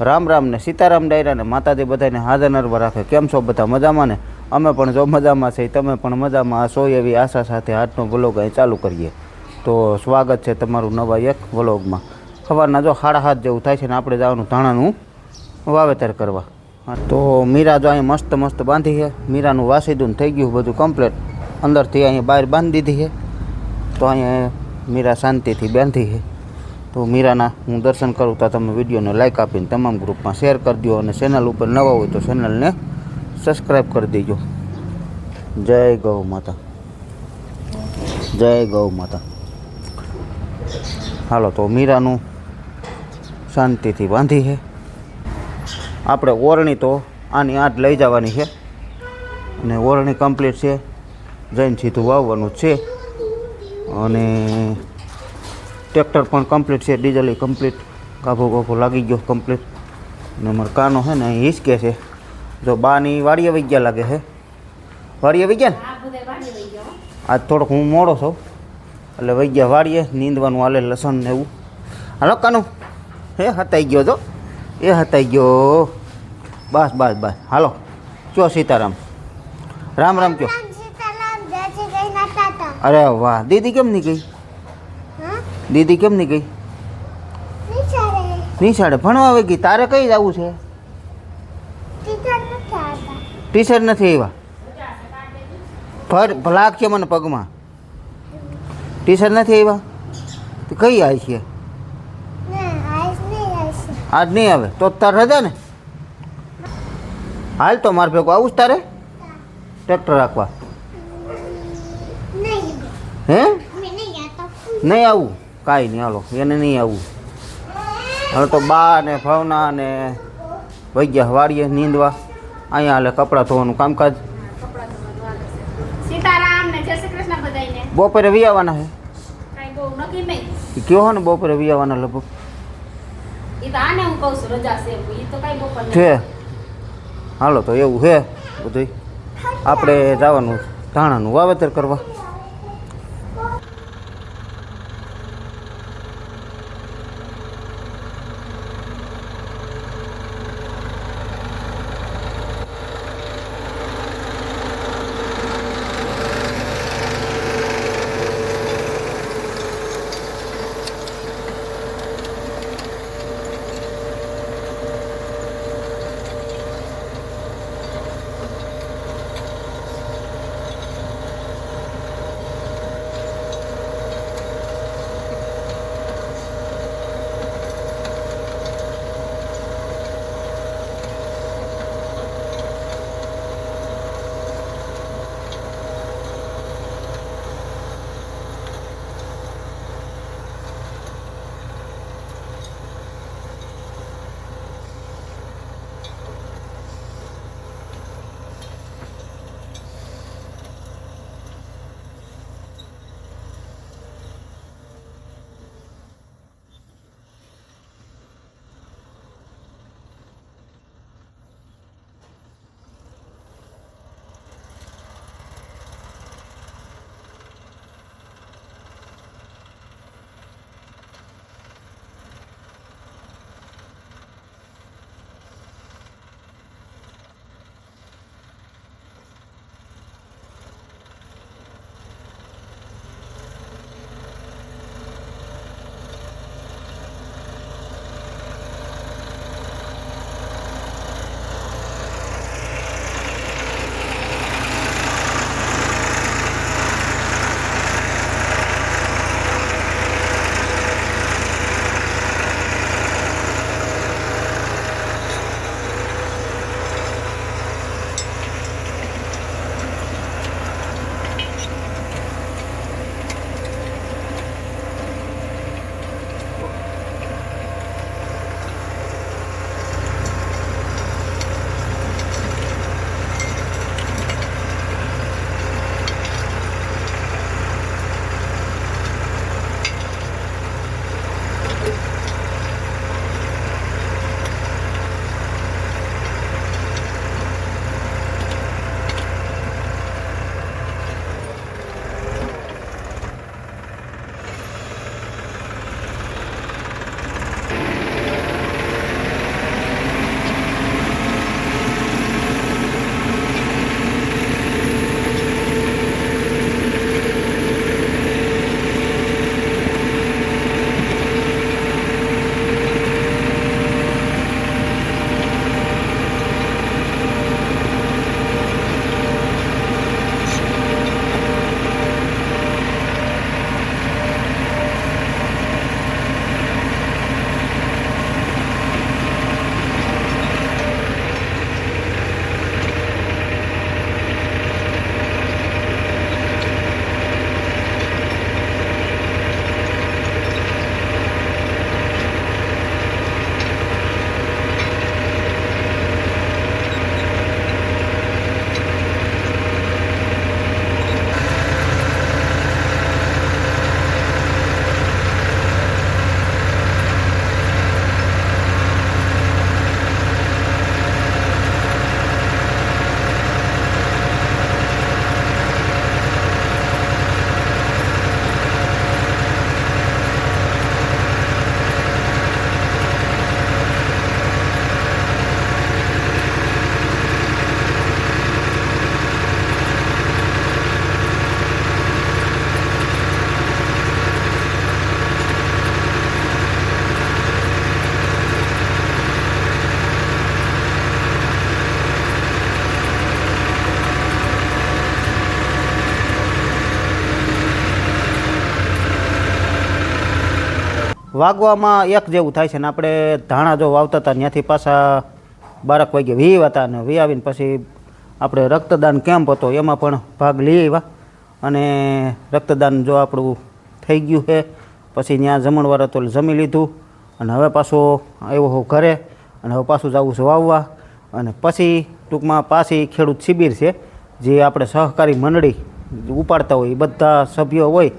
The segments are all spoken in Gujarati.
રામ રામ ને સીતારામ ડાયરા ને માતાજી બધાને હાજર નરવા રાખે. કેમ છો બધા મજામાં ને? અમે પણ જો મજામાં છે તમે પણ મજામાં હશો એવી આશા સાથે આજનો વ્લોગ અહીં ચાલુ કરીએ. તો સ્વાગત છે તમારું નવા એક વ્લોગમાં. સવારના જો સાડા હાથ જેવું થાય છે ને આપણે જવાનું ધાણાનું વાવેતર કરવા. તો મીરા જો અહીં મસ્ત મસ્ત બાંધી છે. મીરાનું વાસીદું થઈ ગયું બધું કમ્પ્લેટ. અંદરથી અહીં બહાર બાંધી દીધી છે. તો અહીંયા મીરા શાંતિથી બાંધી છે. તો મીરાના હું દર્શન કરું તો તમે વિડીયોને લાઇક આપીને તમામ ગ્રુપમાં શેર કરી દો અને ચેનલ ઉપર નવા હોય તો ચેનલને સબસ્ક્રાઈબ કરી દેજો. જય ગૌ માતા. જય ગૌ માતા. હાલો, તો મીરાનું શાંતિથી બાંધી છે આપણે ઓરણી તો આની આઠ લઈ જવાની છે અને ઓરણી કમ્પ્લીટ છે. જઈને સીધું વાવવાનું છે. અને ટ્રેક્ટર પણ કમ્પ્લીટ છે ડીઝલ કમ્પ્લીટ કાભો કાભો લાગી ગયો કમ્પ્લીટ અને અમારો કાનો છે ને અહીં હિસકે છે. જો બાની વાડીએ વહી ગયા લાગે છે વાડીએ વહી ગયા ને? આજ થોડોક હું મોડો છું. એટલે વહી ગયા વાડીએ નીંદવાનું હાલે લસણ ને એવું. હાલો કાનું. હે હતાઈ ગયો તો એ હતાઈ ગયો. બસ બસ બસ. હાલો. ચો સીતારામ? રામ રામ કયો? સીતારામ. જય શ્રી કૃષ્ણ તાતા અરે વાહ. દીદી કેમ નહીં ગઈ? હા દીદી કેમ નહીં ગઈ? નિશાળે ભણવા આવી ગઈ? તારે કઈ જવું છે? ટીચર નથી નથી આવ્યા? ભર ભલાક છે મને પગમાં. ટીચર નથી આવ્યા? તો કઈ આવી છે? આજ નહીં આવે? તો તાર રજા ને? હાલ તો મારે ભેગું આવું જ તારે? ટ્રેક્ટર રાખવા. હે? નહીં આવું? કાંઈ નહીં હાલો એને નહીં આવવું હવે તો બા ને ભાવના ને વૈગ્યા વાળીએ નીંદવા. અહીંયા હાલે કપડાં ધોવાનું કામકાજ. બપોરે વી આવવાના છે કયો હો ને બપોરે વી આવવાના લગભગ. છે હાલો તો એવું છે બધું આપણે જવાનું ધાણાનું વાવેતર કરવા. વાગવામાં એક જેવું થાય છે ને આપણે ધાણા જો વાવતા હતા, ત્યાંથી પાછા બારક વાગે વી હતા ને વી આવીને પછી આપણે રક્તદાન કેમ્પ હતો, એમાં પણ ભાગ લઈ આવ્યા. અને રક્તદાન જો આપણું થઈ ગયું છે, પછી ત્યાં જમણવાર હતો જમી લીધું. અને હવે પાછો આવ્યો હો ઘરે અને હવે પાછું જવું છે વાવવા. અને પછી ટૂંકમાં પાછી ખેડૂત શિબિર છે, જે આપણે સહકારી મંડળી ઉપાડતા હોય, એ બધા સભ્યો હોય,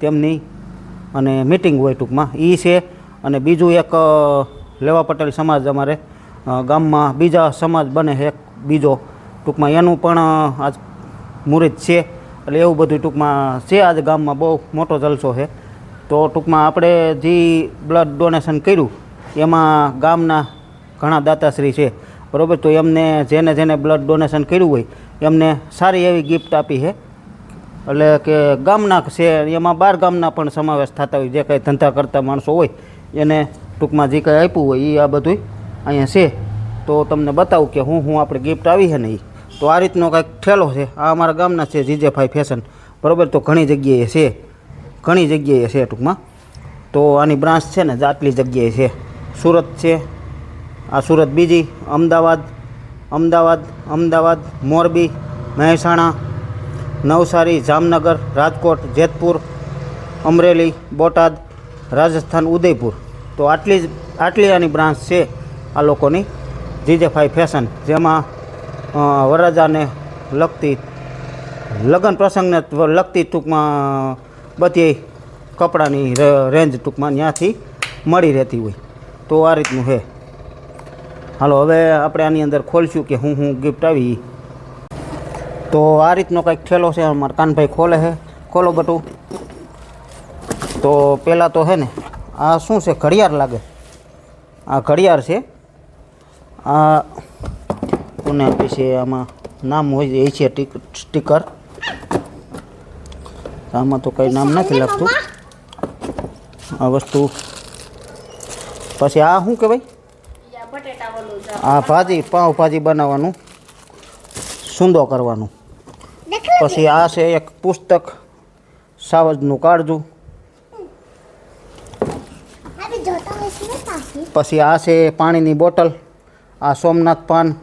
તેમની અને મિટિંગ હોય ટૂંકમાં. એ છે અને બીજું એક લેવા પટેલ સમાજ અમારે ગામમાં બીજા સમાજ બને એક, બીજો. ટૂંકમાં એનું પણ આજ મુહૂર્ત છે. એટલે એવું બધું ટૂંકમાં છે. આજ ગામમાં બહુ મોટો જલસો છે. તો ટૂંકમાં આપણે જે બ્લડ ડોનેશન કર્યું, એમાં ગામના ઘણા દાતાશ્રી છે. બરાબર? તો એમને જેને જેને બ્લડ ડોનેશન કર્યું હોય, એમને સારી એવી ગિફ્ટ આપી છે. એટલે કે ગામના છે. એમાં બાર ગામના પણ સમાવેશ થતા હોય. જે કંઈ ધંધા કરતા માણસો હોય, એને ટૂંકમાં જે કંઈ આપ્યું હોય એ આ બધું અહીંયા છે. તો તમને બતાવું કે હું હું આપણે ગિફ્ટ આવી છે ને એ તો આ રીતનો કાંઈક ઠેલો છે. આ અમારા ગામના છે જીજેભાઈ ફેશન બરાબર? તો ઘણી જગ્યાએ છે. ઘણી જગ્યાએ છે ટૂંકમાં. તો આની બ્રાન્ચ છે ને, આટલી જગ્યાએ છે. સુરત છે. આ સુરત બીજી. અમદાવાદ અમદાવાદ અમદાવાદ, મોરબી, મહેસાણા નવસારી, જામનગર, રાજકોટ, જેતપુર, અમરેલી, બોટાદ, રાજસ્થાન, ઉદયપુર તો આટલી જ, આટલી આની બ્રાન્ચ છે આ લોકોની જીજેફાઈ ફેશન, જેમાં વરરાજાને લગતી લગ્ન પ્રસંગને લગતી ટૂંકમાં બધી કપડાની રેન્જ ટૂંકમાં ત્યાંથી મળી રહેતી હોય તો આ રીતનું છે હાલો, હવે આપણે આની અંદર ખોલશું કે હું હું ગિફ્ટ આવી. તો આ રીતનો કંઈક ઠેલો છે અમારા કાનભાઈ ખોલે છે. ખોલો બટુ. તો પહેલાં તો છે ને આ શું છે ઘડિયાળ લાગે? આ ઘડિયાળ છે. આ કોને આપી છે આમાં નામ હોય એ છે ટીક સ્ટીકર. આમાં તો કંઈ નામ નથી લાગતું. આ વસ્તુ. પછી આ શું કહેવાય. આ ભાજી પાઉં ભાજી બનાવવાનું. સૂંદો કરવાનું. પછી આ છે એક પુસ્તક સાવજનું કાળજું. પાછી પછી આ છે પાણીની બોટલ આ સોમનાથ પાન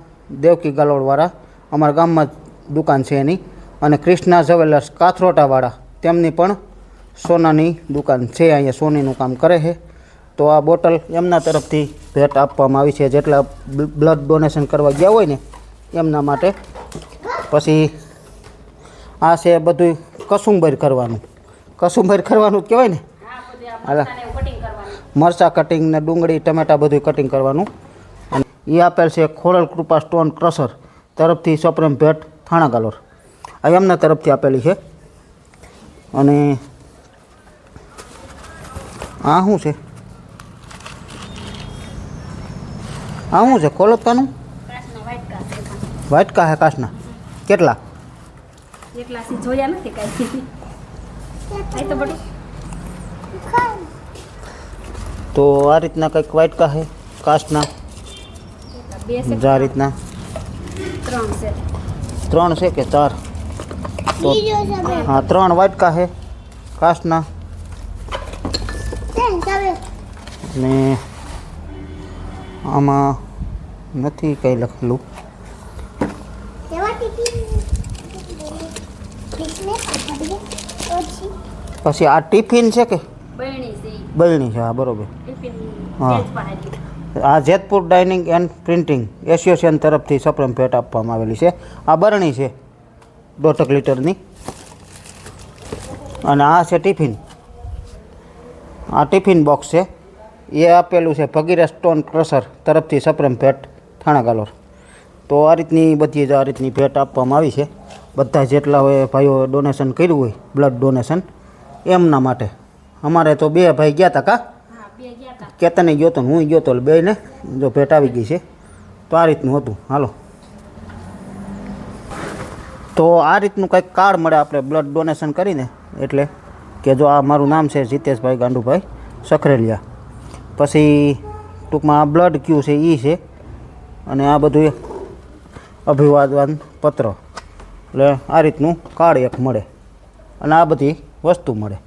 દેવકી ગલોડવાળા અમારા ગામમાં જ દુકાન છે એની. અને ક્રિષ્ના જવેલર્સ કાથરોટાવાળા તેમની પણ સોનાની દુકાન છે અહીંયા સોનીનું કામ કરે છે. તો આ બોટલ એમના તરફથી ભેટ આપવામાં આવી છે જેટલા બ્લડ ડોનેશન કરવા ગયા હોય ને એમના માટે. પછી આ છે બધું કસુંબર કરવાનું. કસુંબર કરવાનું જ કહેવાય ને? હા મરચાં કટિંગ ને ડુંગળી ટમેટા બધું કટિંગ કરવાનું. અને એ આપેલ છે ખોરલ કૃપા સ્ટોન ક્રશર તરફથી સપ્રેમ ભેટ થાણા ગાલોર આ એમના તરફથી આપેલી છે. અને આ શું છે? આ શું છે? કોલપતાનું કાચના વાટકા હે કાચના. કેટલા? એટલા સી જોયા નથી કાંઈ આઈ તો બધું તો આ રીતના કંઈક વાટકા છે કાચના એટલા બે છે જે આ રીતના ત્રણ છે ત્રણ છે કે ચાર તો બીજો સબે હા ત્રણ વાટકા છે કાચના તેન સબે ને આમાં નથી કંઈ લખેલું પછી આ ટિફિન છે કે? બળણી છે. બરણી છે હા બરોબર. હા. આ Jetpur dyeing and printing association તરફથી સપ્રેમ ભેટ આપવામાં આવેલી છે. આ બરણી છે દોઢક લીટરની. અને આ છે ટિફિન. આ ટિફિન બોક્સ છે. એ આપેલું છે ભગીરા સ્ટોન ક્રશર તરફથી સપ્રેમ ભેટ થાણા ગાલોર. તો આ રીતની બધી જ આ રીતની ભેટ આપવામાં આવી છે. બધા જેટલા હોય ભાઈઓ ડોનેશન કર્યું હોય બ્લડ ડોનેશન એમના માટે. અમારે તો બે ભાઈ ગયા હતા કા? કેતને ગયો તો હું ગયો તો બેને જો ભેટ આવી ગઈ છે. તો આ રીતનું હતું. હાલો. તો આ રીતનું કંઈક કાર્ડ મળે આપણે બ્લડ ડોનેશન કરીને. એટલે કે જો આ મારું નામ છે જીતેશભાઈ ગાંડુભાઈ સખરેલિયા. પછી ટૂંકમાં આ બ્લડ ક્યુ છે એ છે. અને આ બધું અભિવાદન પત્ર. એટલે આ રીતનું કાર્ડ એક મળે અને આ બધી વસ્તુ મળે.